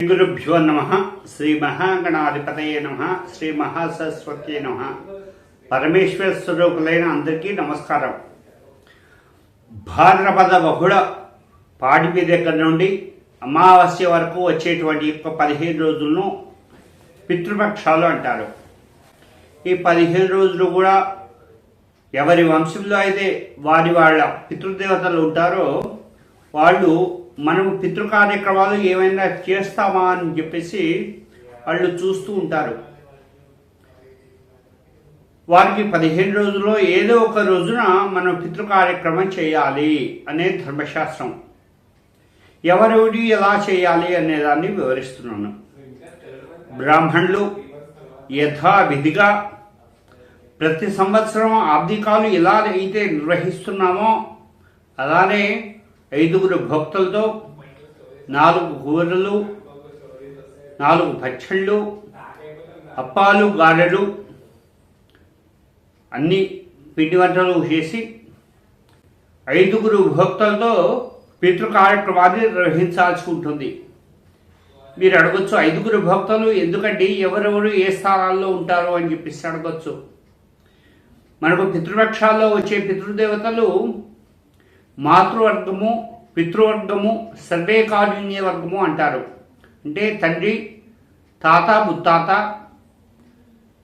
శ్రీ గురుభ్యో నమ శ్రీ మహాగణాధిపతయ నమ శ్రీ మహాసరస్వతి నమ పరమేశ్వర స్వరూపులైన అందరికీ నమస్కారం. భాద్రపద బహుళ పాడిమి దగ్గర నుండి అమావాస్య వరకు వచ్చేటువంటి యొక్క పదిహేను రోజులను పితృపక్షాలు అంటారు. ఈ పదిహేను రోజులు కూడా ఎవరి వంశంలో అయితే వారి వాళ్ళ పితృదేవతలు ఉంటారో వాళ్ళు మనం పితృ కార్యక్రమాలు ఏమైనా చేస్తామా అని చెప్పేసి వాళ్ళు చూస్తూ ఉంటారు. వారికి పదిహేను రోజుల్లో ఏదో ఒక రోజున మనం పితృ కార్యక్రమం చేయాలి అనే ధర్మశాస్త్రం. ఎవరెవరి ఎలా చేయాలి అనే దాన్ని వివరిస్తున్నాను. బ్రాహ్మణులు యథావిధిగా ప్రతి సంవత్సరం ఆర్థికాలు ఎలా అయితే నిర్వహిస్తున్నామో అలానే ఐదుగురు భక్తులతో నాలుగు కూరలు నాలుగు పచ్చళ్ళు అప్పాలు గారెలు అన్ని పిండి వంటలు చేసి ఐదుగురు భక్తులతో పితృ కార్యక్రమాన్ని నిర్వహించాల్సి ఉంటుంది. మీరు అడగచ్చు ఐదుగురు భక్తులు ఎందుకండి ఎవరెవరు ఏ స్థానాల్లో ఉంటారో అని చెప్పేసి అడగచ్చు. మనకు పితృపక్షాల్లో వచ్చే పితృదేవతలు మాతృవర్గము పితృవర్గము సర్వే వర్గము అంటారు. అంటే తండ్రి తాత ముత్తాత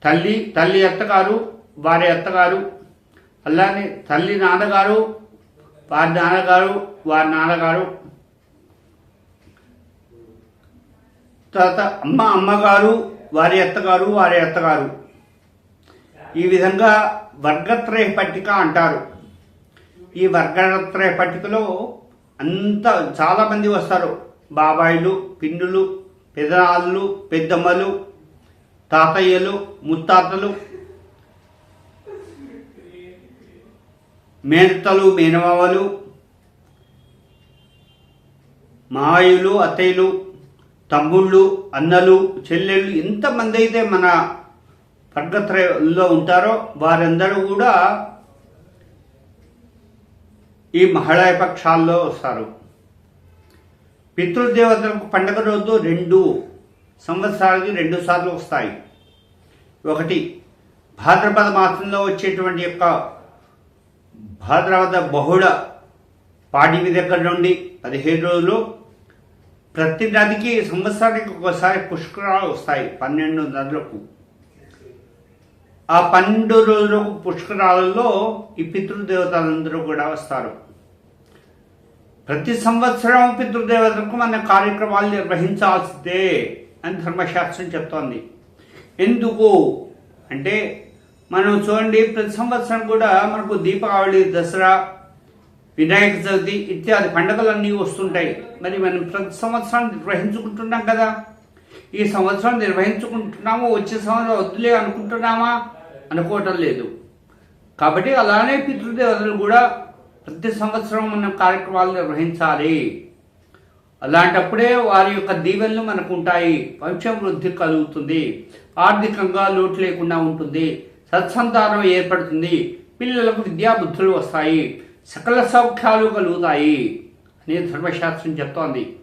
తల్లి తల్లి అత్తగారు వారి అత్తగారు అలానే తల్లి నాన్నగారు వారి నాన్నగారు వారి నాన్నగారు తర్వాత అమ్మ అమ్మగారు వారి అత్తగారు వారి అత్తగారు. ఈ విధంగా వర్గత్రయ పట్టిక అంటారు. ఈ వర్గత్రయ పట్టికలో అంత చాలామంది వస్తారు. బాబాయిలు పిండులు పెదనాళ్ళు పెద్దమ్మలు తాతయ్యలు ముత్తాతలు మేనత్తలు మేనమావలు మావయ్యలు అత్తయ్యలు తమ్ముళ్ళు అన్నలు చెల్లెళ్ళు ఎంతమంది అయితే మన వర్గత్రయంలో ఉంటారో వారందరూ కూడా ఈ మహిళాపక్షాల్లో వస్తారు. పితృదేవతలకు పండగ రోజు రెండు సంవత్సరాలకి రెండు సార్లు వస్తాయి. ఒకటి భాద్రపద మాసంలో వచ్చేటువంటి యొక్క భాద్రపద బహుళ పాడిమి దగ్గర నుండి పదిహేడు రోజులు ప్రతి నదికి సంవత్సరానికి ఒకసారి పుష్కరాలు వస్తాయి పన్నెండు నదులకు. ఆ పన్నెండు రోజులకు పుష్కరాలలో ఈ పితృదేవతలందరూ కూడా వస్తారు. ప్రతి సంవత్సరం పితృదేవతలకు మన కార్యక్రమాలు నిర్వహించాల్సిందే అని ధర్మశాస్త్రం చెప్తోంది. ఎందుకు? అంటే మనం చూడండి ప్రతి సంవత్సరం కూడా మనకు దీపావళి దసరా వినాయక చవితి ఇత్యాది పండుగలన్నీ వస్తుంటాయి. మరి మనం ప్రతి సంవత్సరం నిర్వహించుకుంటున్నాం కదా. ఈ సంవత్సరం నిర్వహించుకుంటున్నాము వచ్చే సంవత్సరం వద్దులే అనుకుంటున్నామా? అనుకోవటం లేదు. కాబట్టి అలానే పితృదేవతలు కూడా ప్రతి సంవత్సరం మనం కార్యక్రమాలు నిర్వహించాలి. అలాంటప్పుడే వారి యొక్క దీవెనలు మనకు ఉంటాయి. వంశం వృద్ధి కలుగుతుంది. ఆర్థికంగా లోటు లేకుండా ఉంటుంది. సత్సంతానం ఏర్పడుతుంది. పిల్లలకు విద్యాబుద్ధులు వస్తాయి. సకల సౌఖ్యాలు కలుగుతాయి అని ధర్మశాస్త్రం చెప్తోంది.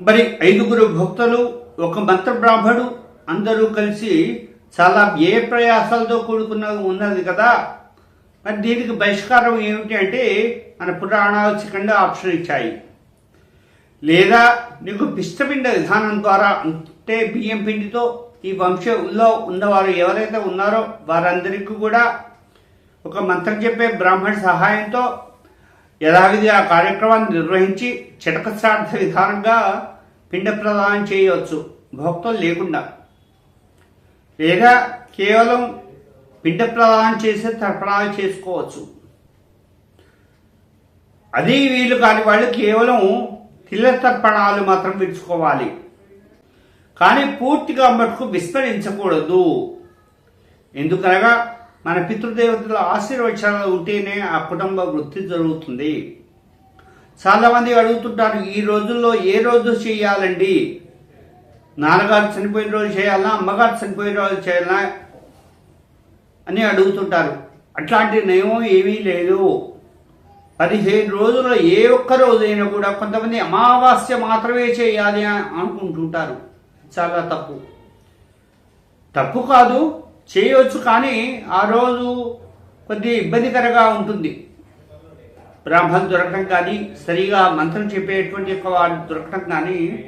మరి ఐదుగురు భక్తులు ఒక మంత్ర బ్రాహ్మడు అందరూ కలిసి చాలా ఏ ప్రయాసాలతో కూడుకున్న ఉన్నది కదా? మరి దీనికి బహిష్కారం ఏమిటి అంటే మన పురాణాలు చికంగా ఆప్షన్ ఇచ్చాయి. లేదా నీకు పిష్టపిండ విధానం ద్వారా అంటే బియ్యం పిండితో ఈ వంశంలో ఉన్నవారు ఎవరైతే ఉన్నారో వారందరికీ కూడా ఒక మంత్రం చెప్పే బ్రాహ్మణ సహాయంతో యథావిధి ఆ కార్యక్రమాన్ని నిర్వహించి చిటక విధానంగా పిండ ప్రదానం చేయవచ్చు. భక్తులు లేకుండా. లేదా కేవలం పిండ ప్రదానం చేసే తర్పణాలు చేసుకోవచ్చు. అది వీలు కాని వాళ్ళు కేవలం తిల్ల తర్పణాలు మాత్రం విడుచుకోవాలి. కానీ పూర్తిగా మటుకు విస్మరించకూడదు ఎందుకనగా మన పితృదేవతల ఆశీర్వచనాలు ఉంటేనే ఆ కుటుంబ వృత్తి జరుగుతుంది. చాలామంది అడుగుతుంటారు ఈ రోజుల్లో ఏ రోజు చేయాలండి? నాన్నగారు చనిపోయిన రోజు చేయాలా? అమ్మగారు చనిపోయిన రోజు చేయాలా? అని అడుగుతుంటారు. అట్లాంటి నయం ఏమీ లేదు. పదిహేను రోజుల్లో ఏ ఒక్క రోజైనా కూడా కొంతమంది అమావాస్య మాత్రమే చేయాలి అని అనుకుంటుంటారు. చాలా తప్పు. తప్పు కాదు చేయవచ్చు కానీ ఆ రోజు కొద్దిగా ఇబ్బందికరంగా ఉంటుంది. బ్రాహ్మణ్ దొరకడం కానీ సరిగా మంత్రం చెప్పేటువంటి యొక్క వాడు దొరకడం కానీ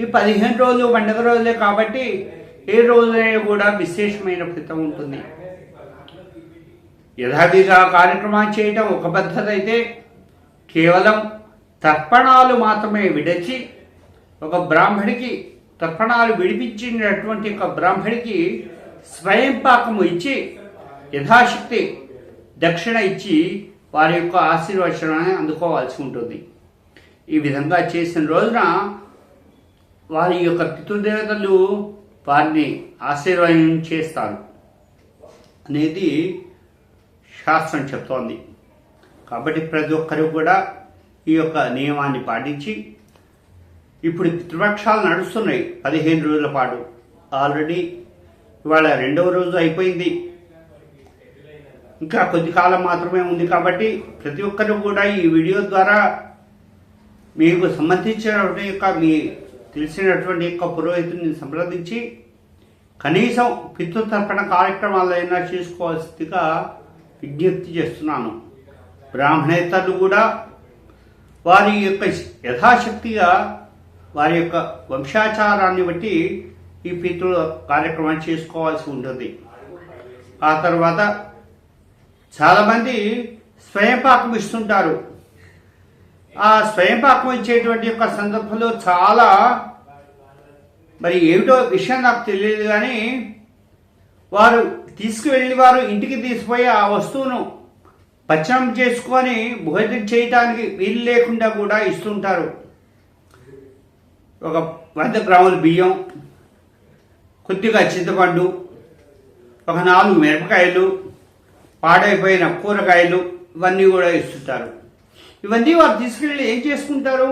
ఈ పదిహేను రోజులు పండుగ రోజులే కాబట్టి ఏ రోజైనా కూడా విశేషమైన ఫలితం ఉంటుంది. యథావిధిగా కార్యక్రమాలు చేయటం ఒక పద్ధతి అయితే కేవలం తర్పణాలు మాత్రమే విడచి ఒక బ్రాహ్మడికి తర్పణాలు విడిపించినటువంటి ఒక బ్రాహ్మడికి స్వయం పాకము ఇచ్చి యథాశక్తి దక్షిణ ఇచ్చి వారి యొక్క ఆశీర్వచనాన్ని అందుకోవాల్సి ఉంటుంది. ఈ విధంగా చేసిన రోజున వారి యొక్క పితృదేవతలు వారిని ఆశీర్వాదం చేస్తారు అనేది శాస్త్రం చెప్తోంది. కాబట్టి ప్రతి ఒక్కరు కూడా ఈ యొక్క నియమాన్ని పాటించి ఇప్పుడు పితృపక్షాలు నడుస్తున్నాయి పదిహేను రోజుల పాటు. ఆల్రెడీ ఇవాళ రెండవ రోజు అయిపోయింది. ఇంకా కొద్ది కాలం మాత్రమే ఉంది కాబట్టి ప్రతి ఒక్కరు కూడా ఈ వీడియో ద్వారా మీకు సంబంధించిన యొక్క మీ తెలిసినటువంటి యొక్క పురోహితుని సంప్రదించి కనీసం పితృతర్పణ కార్యక్రమాలైనా చేసుకోవాల్సిందిగా విజ్ఞప్తి చేస్తున్నాను. బ్రాహ్మణేతరులు కూడా వారి యొక్క యథాశక్తిగా వారి యొక్క వంశాచారాన్ని బట్టి ఈ పితృ కార్యక్రమం చేసుకోవాల్సి ఉంటుంది. ఆ తర్వాత చాలామంది స్వయం పాకం ఇస్తుంటారు. ఆ స్వయం పాకం ఇచ్చేటువంటి యొక్క సందర్భంలో చాలా మరి ఏమిటో విషయం నాకు తెలియదు కానీ వారు తీసుకువెళ్ళి వారు ఇంటికి తీసిపోయి ఆ వస్తువును పచ్చనం చేసుకొని భోజనం చేయటానికి వీలు లేకుండా కూడా ఇస్తుంటారు. ఒక వంద గ్రాముల బియ్యం కొద్దిగా చింతపండు ఒక నాలుగు మిరపకాయలు పాడైపోయిన కూరగాయలు ఇవన్నీ కూడా ఇస్తుంటారు. ఇవన్నీ వారు తీసుకెళ్ళి ఏం చేసుకుంటారు?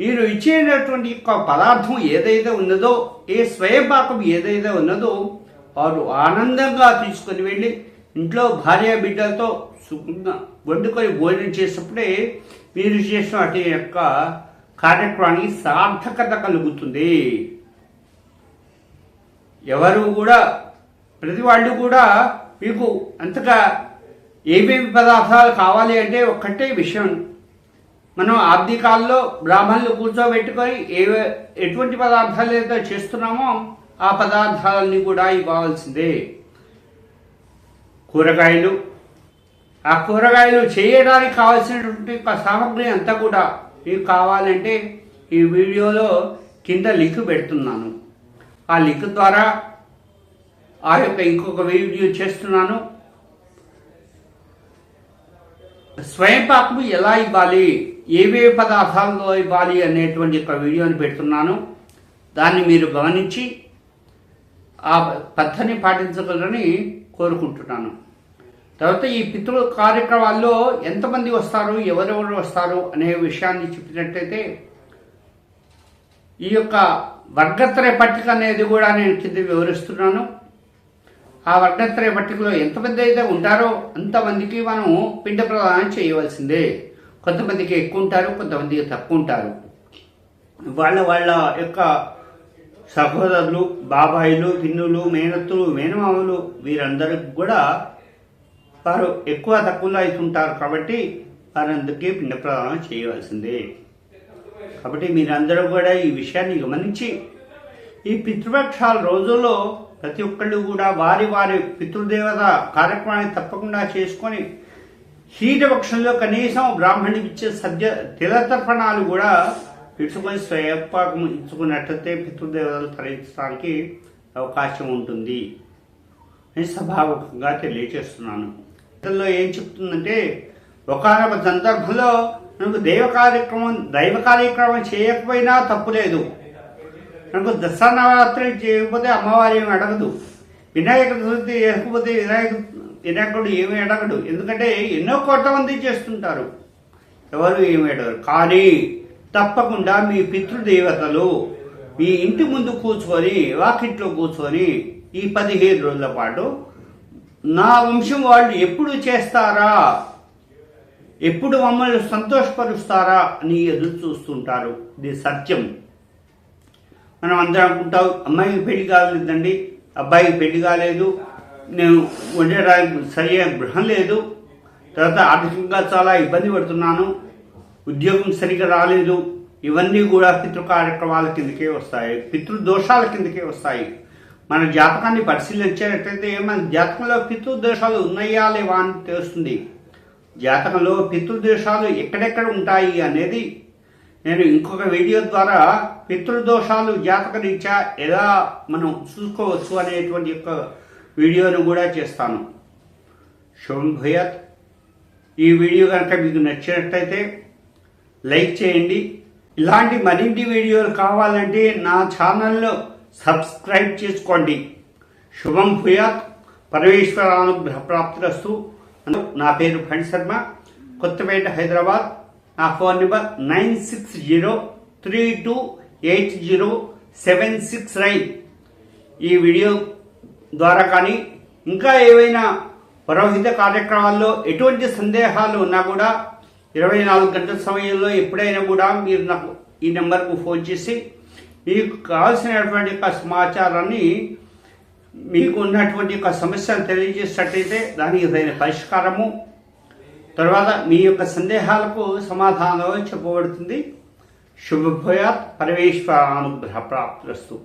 మీరు ఇచ్చేటటువంటి యొక్క పదార్థం ఏదైతే ఉన్నదో ఏ స్వయం పాకం ఏదైతే ఉన్నదో వారు ఆనందంగా తీసుకొని వెళ్ళి ఇంట్లో భార్య బిడ్డలతో సుఖంగా వండుకొని భోజనం చేసినప్పుడే మీరు చేసిన వాటి యొక్క కార్యక్రమానికి సార్థకత కలుగుతుంది. ఎవరు కూడా ప్రతి వాళ్ళు కూడా మీకు అంతగా ఏమేమి పదార్థాలు కావాలి అంటే ఒక్కటే విషయం. మనం ఆర్థికాల్లో బ్రాహ్మణులు కూర్చోబెట్టుకొని ఏ ఎటువంటి పదార్థాలు ఏదో చేస్తున్నామో ఆ పదార్థాలన్నీ కూడా ఇవ్వాల్సిందే. కూరగాయలు. ఆ కూరగాయలు చేయడానికి కావాల్సినటువంటి సామగ్రి అంతా కూడా మీకు కావాలంటే ఈ వీడియోలో కింద లింక్ పెడుతున్నాను. ఆ లింక్ ద్వారా ఆ యొక్క ఇంకొక వీడియో చేస్తున్నాను. స్వయం పాకము ఎలా ఇవ్వాలి? ఏవే పదార్థాలలో ఇవ్వాలి అనేటువంటి ఒక వీడియోని పెడుతున్నాను. దాన్ని మీరు గమనించి ఆ పద్ధతిని పాటించగలరని కోరుకుంటున్నాను. తర్వాత ఈ పితృ కార్యక్రమాల్లో ఎంతమంది వస్తారు ఎవరెవరు వస్తారు అనే విషయాన్ని చెప్పినట్టయితే ఈ యొక్క వర్గత్రయ పట్టిక అనేది కూడా నేను కింద వివరిస్తున్నాను. ఆ వర్గత్రయ పట్టికలో ఎంతమంది అయితే ఉంటారో అంతమందికి మనం పిండ ప్రదానం చేయవలసిందే. కొంతమందికి ఎక్కువ ఉంటారు కొంతమందికి తక్కువ ఉంటారు వాళ్ళ వాళ్ళ యొక్క సహోదరులు బాబాయిలు పిన్నులు మేనత్తులు మేనమామలు వీరందరికి కూడా వారు ఎక్కువ తక్కువలో అవుతుంటారు కాబట్టి వారందరికీ పిండ ప్రదానం చేయవలసిందే. కాబట్టి మీరందరూ కూడా ఈ విషయాన్ని గమనించి ఈ పితృపక్షాల రోజుల్లో ప్రతి ఒక్కళ్ళు కూడా వారి వారి పితృదేవత కార్యక్రమాన్ని తప్పకుండా చేసుకొని హీటపక్షంలో కనీసం బ్రాహ్మణుడికి ఇచ్చే సద్య తిలతర్పణాలు కూడా ఇచ్చుకొని స్వయపాకం ఇచ్చుకున్నట్లయితే పితృదేవతలు తరించడానికి అవకాశం ఉంటుంది అని సభాముఖంగా తెలియజేస్తున్నాను. ఇందులో ఏం చెప్తుందంటే ఒకనొక సందర్భంలో నువ్వు దైవ కార్యక్రమం దైవ కార్యక్రమం చేయకపోయినా తప్పులేదు మనకు దసరా నవరాత్రి చేయకపోతే అమ్మవారి ఏమి అడగదు. వినాయక చతుర్థి చేయకపోతే వినాయక వినాయకుడు ఏమి అడగడు. ఎందుకంటే ఎన్నో కోట్ల మంది చేస్తుంటారు. ఎవరు ఏమి అడగరు. కానీ తప్పకుండా మీ పితృదేవతలు మీ ఇంటి ముందు కూర్చొని వాకిట్లో కూర్చొని ఈ పదిహేను రోజుల పాటు నా వంశం వాళ్ళు ఎప్పుడు చేస్తారా? ఎప్పుడు మమ్మల్ని సంతోషపరుస్తారా? అని ఎదురు చూస్తుంటారు. ఇది సత్యం. మనం అందరం అనుకుంటాం అమ్మాయికి పెళ్ళి కాలేదండి. అబ్బాయికి పెళ్ళి కాలేదు. నేను ఉండడానికి సరైన గృహం లేదు. తర్వాత ఆర్థికంగా చాలా ఇబ్బంది పడుతున్నాను. ఉద్యోగం సరిగ్గా రాలేదు. ఇవన్నీ కూడా పితృ కార్యక్రమాల కిందకే వస్తాయి. పితృ దోషాల కిందకే వస్తాయి. మన జాతకాన్ని పరిశీలించేటట్లయితే మన జాతకంలో పితృ దోషాలు ఉన్నాయా లేవా అని తెలుస్తుంది. జాతకంలో పితృదోషాలు ఎక్కడెక్కడ ఉంటాయి అనేది నేను ఇంకొక వీడియో ద్వారా పితృదోషాలు జాతక రీత్యా ఎలా మనం చూసుకోవచ్చు అనేటువంటి యొక్క వీడియోను కూడా చేస్తాను. శుభం భూయాత్. ఈ వీడియో కనుక మీకు నచ్చినట్లయితే లైక్ చేయండి. ఇలాంటి మరిన్ని వీడియోలు కావాలంటే నా ఛానల్లో సబ్స్క్రైబ్ చేసుకోండి. శుభం భూయాత్. పరమేశ్వరానుగ్రహ ప్రాప్తిరస్తు. నా పేరు ఫణి శర్మ. కొత్తపేట హైదరాబాద్. నా phone number nine six zero three two eight zero seven six nine. ఈ వీడియో ద్వారా కానీ ఇంకా ఏవైనా పురోహిత కార్యక్రమాల్లో ఎటువంటి సందేహాలు ఉన్నా కూడా ఇరవై నాలుగు గంటల సమయంలో ఎప్పుడైనా కూడా మీరు నాకు ఈ నెంబర్కు ఫోన్ చేసి మీకు కావాల్సినటువంటి యొక్క సమాచారాన్ని మీకు ఉన్నటువంటి యొక్క సమస్యను తెలియజేసినట్టయితే దానికి తగిన పరిష్కారము తర్వాత మీ యొక్క సందేహాలకు సమాధానం చెప్పబడుతుంది. శుభభూయాత్ పరమేశ్వర అనుగ్రహ ప్రాప్తిరస్తు